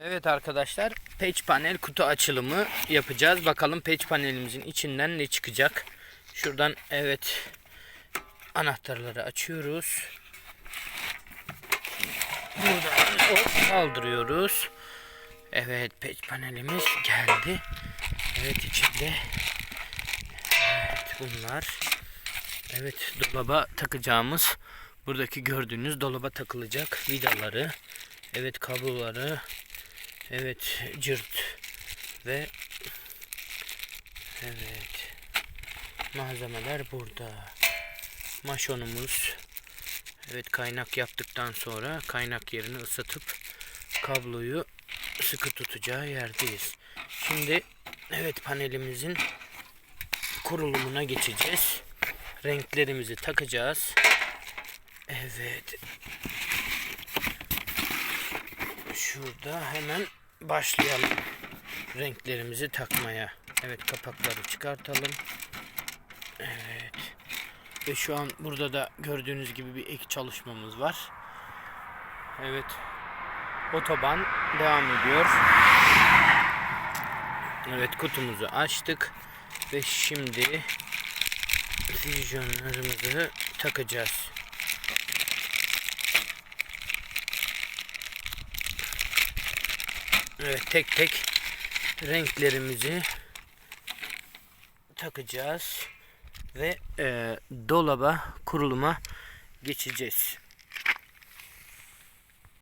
Evet arkadaşlar patch panel kutu açılımı yapacağız. Bakalım patch panelimizin içinden ne çıkacak. Şuradan evet anahtarları açıyoruz. Buradan hop kaldırıyoruz. Evet patch panelimiz geldi. Evet içinde evet bunlar. Evet dolaba takacağımız buradaki gördüğünüz dolaba takılacak vidaları. Evet kabloları. Evet cırt ve evet malzemeler burada. Maşonumuz. Evet kaynak yaptıktan sonra kaynak yerini ısıtıp kabloyu sıkı tutacağı yerdeyiz. Şimdi evet panelimizin kurulumuna geçeceğiz. Renklerimizi takacağız. Evet. Şurada hemen başlayalım renklerimizi takmaya. Evet kapakları çıkartalım. Evet. Ve şu an burada da gördüğünüz gibi bir ek çalışmamız var. Evet. Otoban devam ediyor. Evet kutumuzu açtık. Ve şimdi füzyonlarımızı takacağız. Evet tek tek renklerimizi takacağız ve e, dolaba kuruluma geçeceğiz.